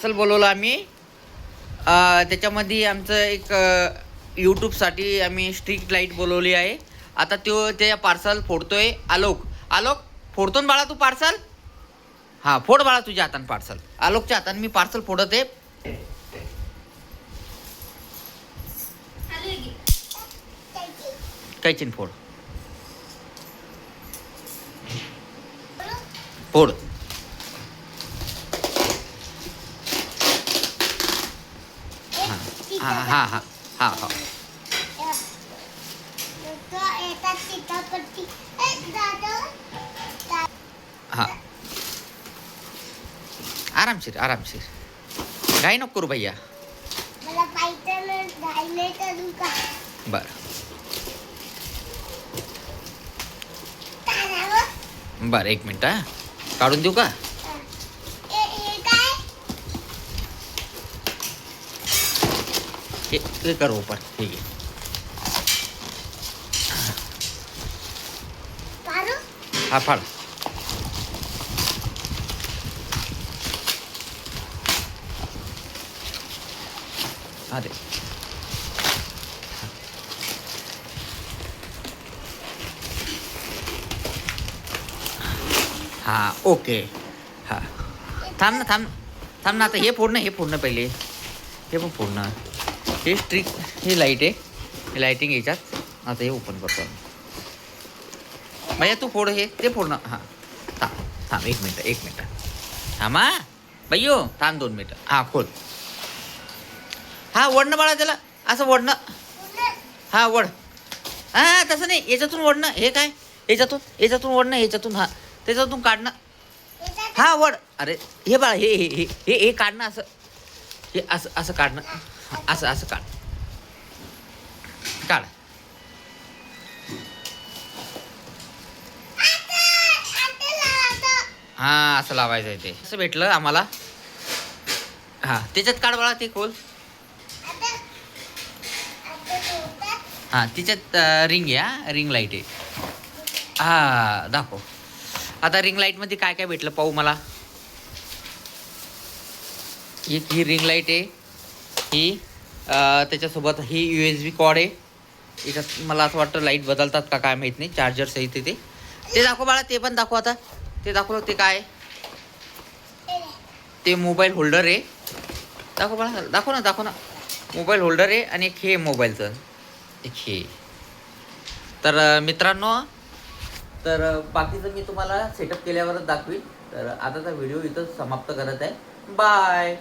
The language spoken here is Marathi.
पार्सल बोलवलं आम्ही. त्याच्यामध्ये आमचं एक यूट्यूबसाठी आम्ही स्ट्रीट लाइट बोलवली आहे. आता तो ते पार्सल फोडतोय. आलोक आलोक फोडतो ना बाळा तू पार्सल हां फोड बाळा तुझ्या हातान पार्सल आलोकच्या हाताने मी पार्सल फोडत आहे. कैचिन फोड. फोड. हां हां हां हां हां हां आरामशीर आरामशीर घाई नको करू भैया मला पाहिजे घायले करू का बरं तारावर बरं एक मिनटं हां काढून देऊ का हे हे कर ओपन ठीक आहे काढू हा फाड हा दे। हा ओके। हा। थांब ना थांब थांब ना आता हे फोड ना हे फोड ना पहिले। हे पण फोड ना हे स्ट्रिक ही लाइट आहे. हे लाईटिंग याच्यात. आता हे ओपन करतो भैया तू फोड हे ते फोडणं हां. थांब थांब एक मिनटं एक मिनटं. थांबा. भैयो थांब दोन मिनटं. हां खोल. हां वडणं बाळा त्याला. असं वडणं. हां वड. हां तसं नाही. याच्यातून वडणं. हे काय? याच्यातून याच्यातून वडणं याच्यातून हां. त्याच्यातून काढणं. हां वड. अरे हे बाळा हे हे हे हे हे काढणं असं. हे असं असं काढणं. असं असं काढ. काढ. हा असं लावायचं आहे ते. असं भेटलं आम्हाला. हा त्याच्यात काढ बाळा ते खोल. हा तिच्यात रिंग आहे हा रिंग लाइट आहे. हा दाखव. आता रिंग लाईटमध्ये काय काय भेटलं पाहू मला. एक ही रिंग लाइट आहे. ही त्याच्यासोबत ही यू एस बी कॉड आहे. याच्यात मला असं वाटतं लाइट बदलतात का काय माहीत नाही. चार्जर्स सहित आहे ते. ते दाखव बाळा ते पण दाखव आता. ते दाखवलं ते काय ते मोबाईल होल्डर आहे. दाखव बाळा दाखव ना दाखव ना. मोबाईल होल्डर आहे आणि एक हे मोबाईलचं एक हे. तर मित्रांनो तर बाकीचं मी तुम्हाला सेटअप केल्यावरच दाखवीन. तर आताचा व्हिडिओ इथं समाप्त करत आहे. बाय